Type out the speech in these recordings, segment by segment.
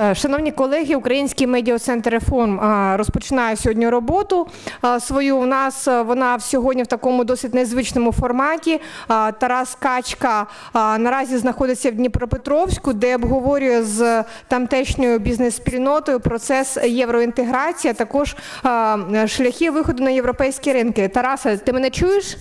Е, Шановні колеги, Український медіа-центр реформ розпочинає сьогодні роботу свою. У нас вона сьогодні в такому досить незвичному форматі. Тарас Качка наразі знаходиться в Дніпропетровську, де обговорює з тамтешньою бізнес-спільнотою процес євроінтеграції, а також шляхи виходу на європейські ринки. Тарасе, ти мене чуєш?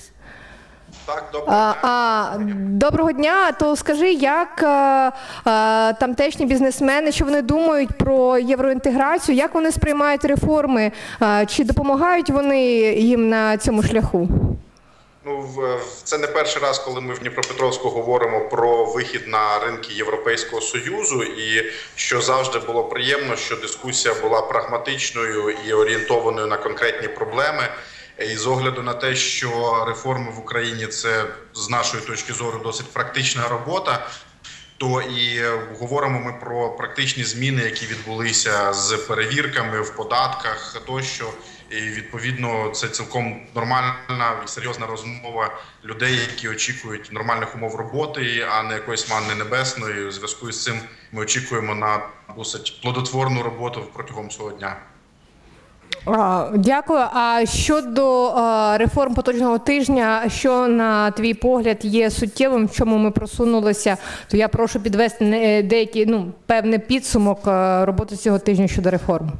Так, добре. А, а, доброго дня. То скажи, як а, а, тамтешні бізнесмени, що вони думають про євроінтеграцію, як вони сприймають реформи? А, чи допомагають вони їм на цьому шляху? Ну це не перший раз, коли ми в Дніпропетровську говоримо про вихід на ринки Європейського союзу, і що завжди було приємно, що дискусія була прагматичною і орієнтованою на конкретні проблеми. І з огляду на те, що реформи в Україні це з нашої точки зору досить практична робота. То і говоримо ми про практичні зміни, які відбулися з перевірками в податках, тощо і відповідно це цілком нормальна і серйозна розмова людей, які очікують нормальних умов роботи, а не якоїсь манни небесної. У зв'язку з цим ми очікуємо на досить плодотворну роботу протягом цього дня. Дякую. А щодо реформ поточного тижня, що на твій погляд є суттєвим, в чому ми просунулися, то я прошу підвести не- деякий ну певний підсумок роботи цього тижня щодо реформ.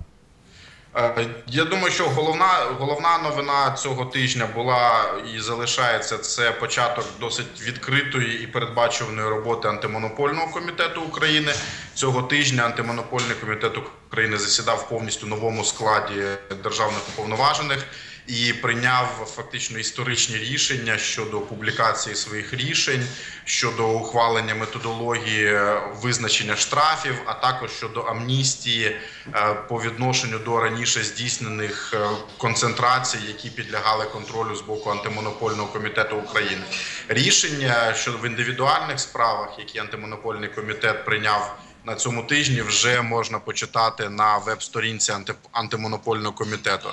Е, Я думаю, що головна головна новина цього тижня була і залишається це початок досить відкритої і передбачуваної роботи антимонопольного комітету України. Цього тижня антимонопольний комітет України засідав повністю новому складі державних уповноважених і прийняв фактично історичні рішення щодо публікації своїх рішень, щодо ухвалення методології визначення штрафів, а також щодо амністії е, по відношенню до раніше здійснених е, концентрацій, які підлягали контролю з боку антимонопольного комітету України. Рішення щодо в індивідуальних справах, які антимонопольний комітет прийняв. На цьому тижні вже можна почитати на веб-сторінці анти, антимонопольного комітету.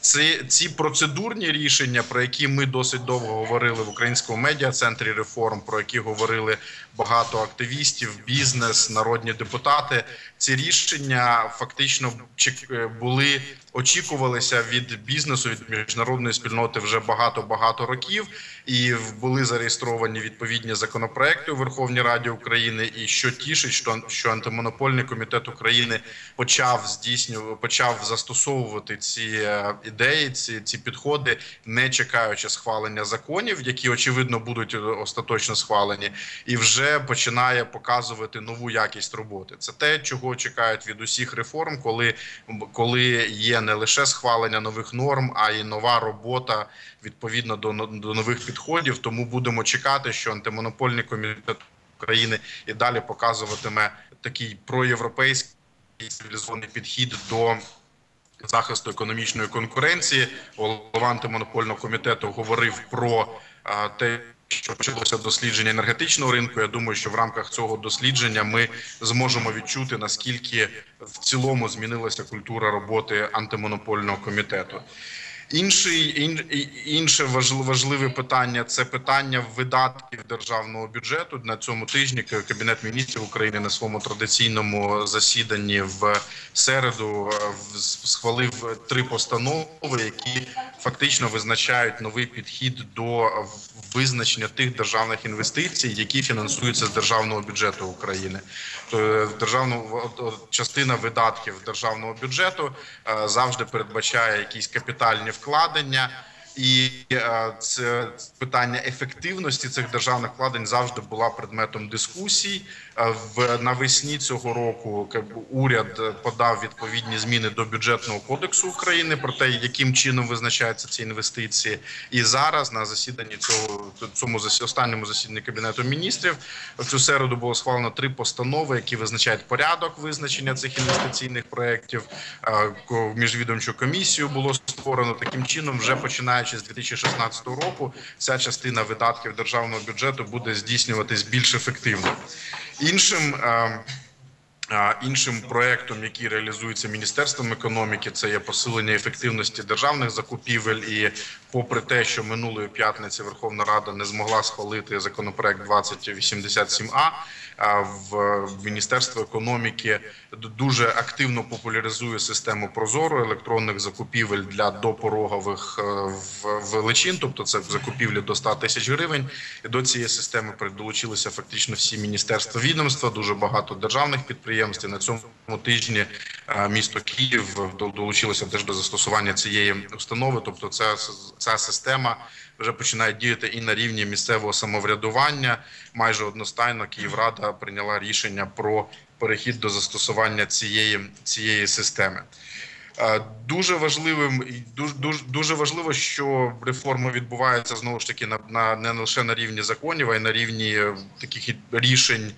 Ці, ці процедурні рішення, про які ми досить довго говорили в українському медіа центрі реформ, про які говорили багато активістів, бізнес, народні депутати. Ці рішення фактично чек- були очікувалися від бізнесу від міжнародної спільноти вже багато багато років, і були зареєстровані відповідні законопроекти у Верховній Раді України. І що тішить, що антимонопольний комітет України почав здійснювати, почав застосовувати ці е, ідеї, ці, ці підходи, не чекаючи схвалення законів, які очевидно будуть остаточно схвалені, і вже починає показувати нову якість роботи. Це те, чого чекають від усіх реформ, коли, коли є не лише схвалення нових норм, а й нова робота відповідно до, до нових підходів. Тому будемо чекати, що антимонопольний комітет України і далі показуватиме такий проєвропейський цивілізований підхід до захисту економічної конкуренції. Голова антимонопольного комітету говорив про те. Що почалося дослідження енергетичного ринку. Я думаю, що в рамках цього дослідження ми зможемо відчути наскільки в цілому змінилася культура роботи антимонопольного комітету. Інший ін, інше важливе, питання це питання видатків державного бюджету. На цьому тижні Кабінет міністрів України на своєму традиційному засіданні в середу схвалив три постанови, які фактично визначають новий підхід до визначення тих державних інвестицій, які фінансуються з державного бюджету України. Державну частина видатків державного бюджету завжди передбачає якісь капітальні вкладення. І це питання ефективності цих державних вкладень завжди була предметом дискусій. В навесні цього року уряд подав відповідні зміни до бюджетного кодексу України про те, яким чином визначаються ці інвестиції. І зараз на засіданні цього цьому останньому засіданні кабінету міністрів в цю середу було схвалено три постанови, які визначають порядок визначення цих інвестиційних проєктів. Міжвідомчу комісію було створено таким чином, вже починаючи з 2016 року. Ця частина видатків державного бюджету буде здійснюватись більш ефективно. Іншим А, Іншим проектом, який реалізується міністерством економіки, це є посилення ефективності державних закупівель. І попри те, що минулої п'ятниці Верховна Рада не змогла схвалити законопроект 2087А, а в Міністерство економіки дуже активно популяризує систему Прозоро електронних закупівель для допорогових е, величин, тобто це закупівлі до 100 тисяч гривень. І до цієї системи долучилися фактично всі міністерства відомства, дуже багато державних підприємств. І на цьому тижні місто Київ долучилося теж до застосування цієї установи. Тобто, ця, ця система вже починає діяти і на рівні місцевого самоврядування. Майже одностайно Київрада прийняла рішення про перехід до застосування цієї, цієї системи. Дуже важливим дуже, дуже, дуже важливо, що реформа відбувається знову ж таки на, на не лише на рівні законів, а й на рівні таких рішень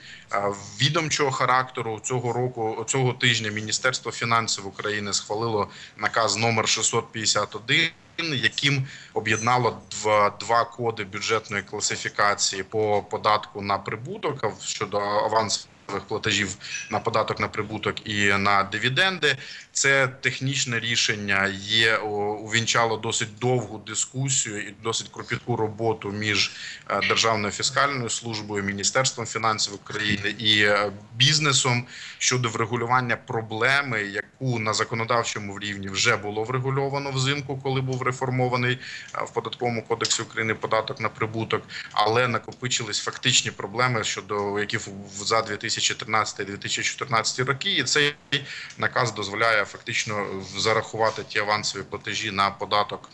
відомчого характеру. Цього року цього тижня Міністерство фінансів України схвалило наказ номер 651, яким об'єднало два, два коди бюджетної класифікації по податку на прибуток щодо авансових платежів на податок на прибуток і на дивіденди. Це технічне рішення є увінчало досить довгу дискусію і досить кропітку роботу між е, Державною фіскальною службою, Міністерством фінансів України і е, бізнесом щодо врегулювання проблеми, яку на законодавчому рівні вже було врегульовано взимку, коли був реформований е, в податковому кодексі України податок на прибуток, але накопичились фактичні проблеми щодо яких за 2013-2014 роки, і цей наказ дозволяє фактично зарахувати ті авансові платежі на податок.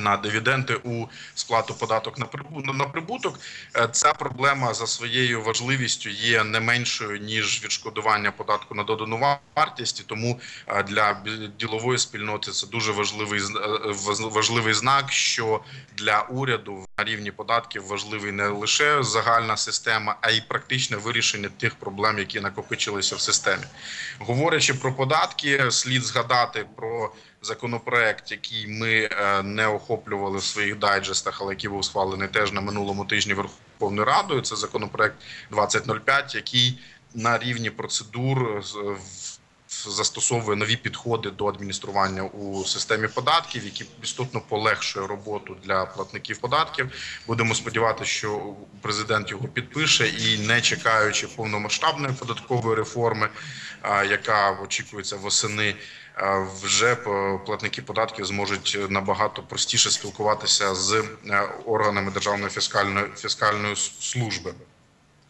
На дивіденди у сплату податок на прибу- на прибуток Е, ця проблема за своєю важливістю є не меншою ніж відшкодування податку на додану вартість. Тому е, для ділової спільноти це дуже важливий е, важливий знак, що для уряду на рівні податків важливий не лише загальна система, а й практичне вирішення тих проблем, які накопичилися в системі. Говорячи про податки, слід згадати про законопроект, який ми е, не охоплювали в своїх дайджестах, але який був схвалений теж на минулому тижні Верховною Радою. Це законопроект 2005, який на рівні процедур в- застосовує нові підходи до адміністрування у системі податків, які істотно полегшує роботу для платників податків. Будемо сподіватися, що президент його підпише і не чекаючи повномасштабної податкової реформи, яка очікується восени. Вже платники податків зможуть набагато простіше спілкуватися з е, органами Державної фіскальної фіскальної служби.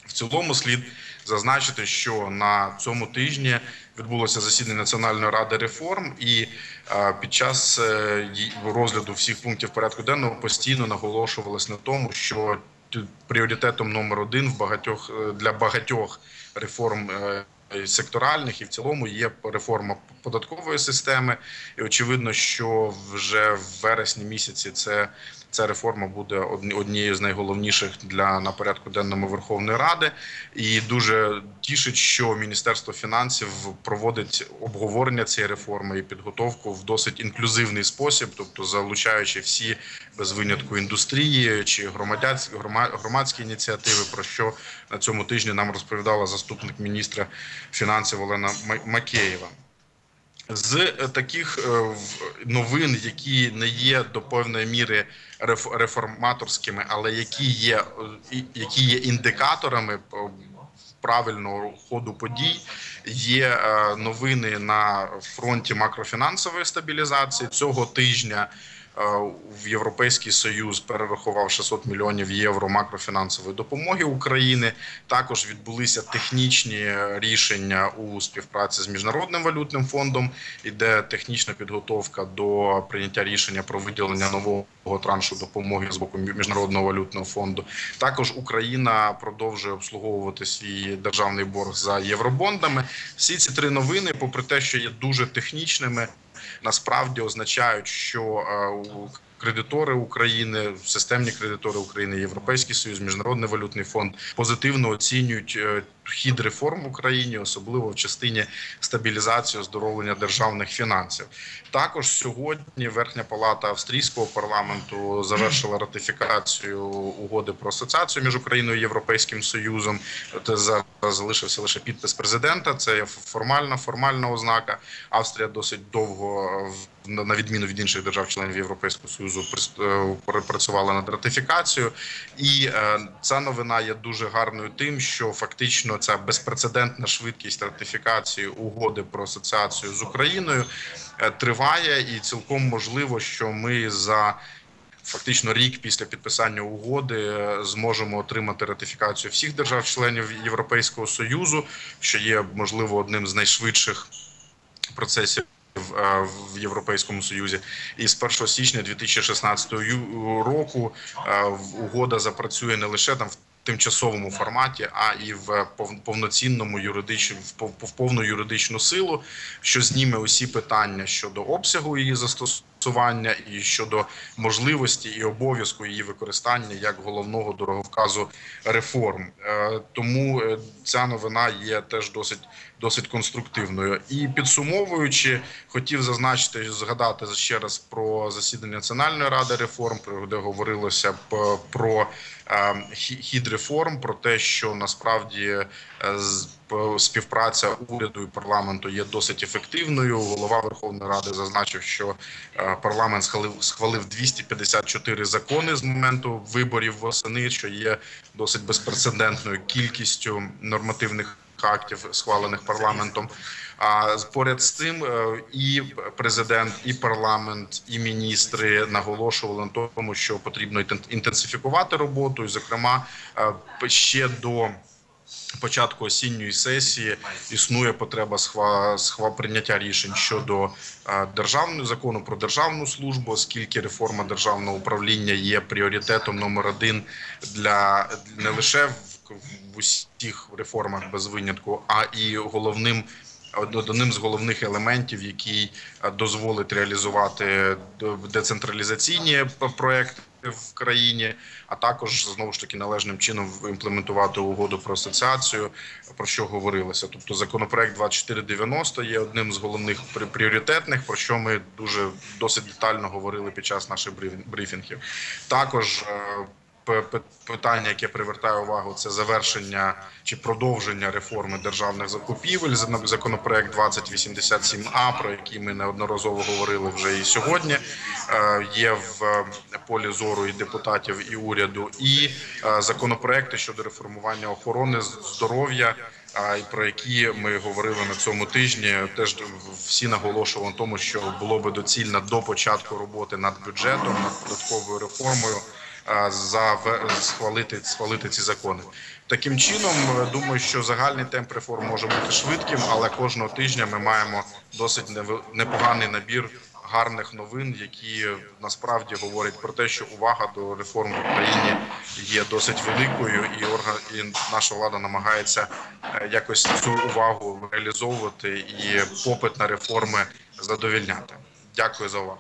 В цілому слід зазначити, що на цьому тижні відбулося засідання Національної ради реформ, і е, під час е, розгляду всіх пунктів порядку денного постійно наголошувалось на тому, що пріоритетом номер один в багатьох для багатьох реформ. Е, Секторальних і в цілому є реформа податкової системи, і очевидно, що вже в вересні місяці це ця реформа буде одні- однією з найголовніших для на порядку денному Верховної Ради. І дуже тішить, що Міністерство фінансів проводить обговорення цієї реформи і підготовку в досить інклюзивний спосіб, тобто залучаючи всі без винятку індустрії чи громадянські грома- громадські ініціативи, про що на цьому тижні нам розповідала заступник міністра фінансів Олена Ма- Макеєва. З е, таких е, новин, які не є до певної міри реф- реформаторськими, але які є, е, які є індикаторами правильного ходу подій, є новини на фронті макрофінансової стабілізації цього тижня. Е, В Європейський Союз перерахував 600 мільйонів євро макрофінансової допомоги Україні. Також відбулися технічні рішення у співпраці з міжнародним валютним фондом. Іде технічна підготовка до прийняття рішення про виділення нового траншу допомоги з боку міжнародного валютного фонду. Також Україна продовжує обслуговувати свій державний борг за євробондами. Всі ці три новини, попри те, що є дуже технічними, насправді означають, що е, кредитори України, системні кредитори України, Європейський Союз, Міжнародний валютний фонд позитивно оцінюють е, хід реформ в Україні, особливо в частині стабілізації оздоровлення державних фінансів. Також сьогодні Верхня Палата австрійського парламенту завершила ратифікацію угоди про асоціацію між Україною і Європейським Союзом. Це залишився лише підпис президента. Це формальна формальна ознака. Австрія досить довго на відміну від інших держав-членів Європейського союзу е, працювала над ратифікацією. І е, ця новина є дуже гарною тим, що фактично ця безпрецедентна швидкість ратифікації угоди про асоціацію з Україною е, триває, і цілком можливо, що ми за Фактично рік після підписання угоди зможемо отримати ратифікацію всіх держав-членів Європейського союзу, що є можливо одним з найшвидших процесів в Європейському Союзі, і з 1 січня 2016 ю- року е, угода запрацює не лише там в тимчасовому форматі, а і в повноцінному юридичному в повну юридичну силу, що зніме усі питання щодо обсягу її застосування і щодо можливості і обов'язку її використання як головного дороговказу реформ. Е, Тому е, ця новина є теж досить досить конструктивною. І підсумовуючи, хотів зазначити, згадати ще раз про засідання Національної ради реформ, про- де говорилося про е, хі- хід реформ, про те, що насправді е, співпраця уряду і парламенту є досить ефективною. Голова Верховної Ради зазначив, що е, парламент схвалив схвалив 254 закони з моменту виборів восени, що є досить безпрецедентною кількістю нормативних актів, схвалених парламентом. А поряд з цим е, і президент, і парламент, і міністри наголошували на тому, що потрібно інтен- інтенсифікувати роботу, і, зокрема, е, ще до. Початку осінньої сесії існує потреба схва, схва прийняття рішень щодо е, державного закону про державну службу, оскільки реформа державного управління є пріоритетом номер один для не лише в, в усіх реформах без винятку, а і головним одним з головних елементів, який е, дозволить реалізувати децентралізаційні проекти в країні, а також знову ж таки належним чином імплементувати угоду про асоціацію, про що говорилося. Тобто, законопроект 2490 є одним з головних прі- пріоритетних, про що ми дуже досить детально говорили під час наших бриф- брифінгів. Також е, питання, яке привертає увагу, це завершення чи продовження реформи державних закупівель. Законопроект 2087А, про який ми неодноразово говорили вже і сьогодні. е, Є в е, полі зору і депутатів, і уряду, і е, законопроекти щодо реформування охорони здоров'я. а, і Про які ми говорили на цьому тижні, теж всі наголошували на тому, що було би доцільно до початку роботи над бюджетом, над податковою реформою за схвалити схвалити ці закони. Таким чином, е, думаю, що загальний темп реформ може бути швидким, але кожного тижня ми маємо досить непоганий набір гарних новин, які е, насправді говорять про те, що увага до реформ в Україні є досить великою, і орган і наша влада намагається е, якось цю увагу реалізовувати і попит на реформи задовільняти. Дякую за увагу.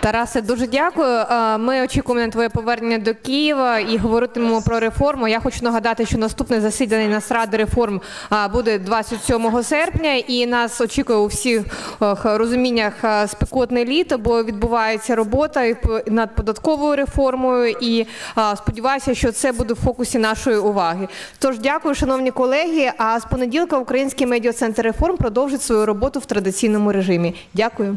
Тарасе, дуже дякую. Ми очікуємо на твоє повернення до Києва і говоритимемо про реформу. Я хочу нагадати, що наступне засідання Нацради реформ буде 27 серпня, і нас очікує у всіх розуміннях спекотне літо, бо відбувається робота над податковою реформою. І сподіваюся, що це буде в фокусі нашої уваги. Тож дякую, шановні колеги. А з понеділка Український медіа центр реформ продовжить свою роботу в традиційному режимі. Дякую.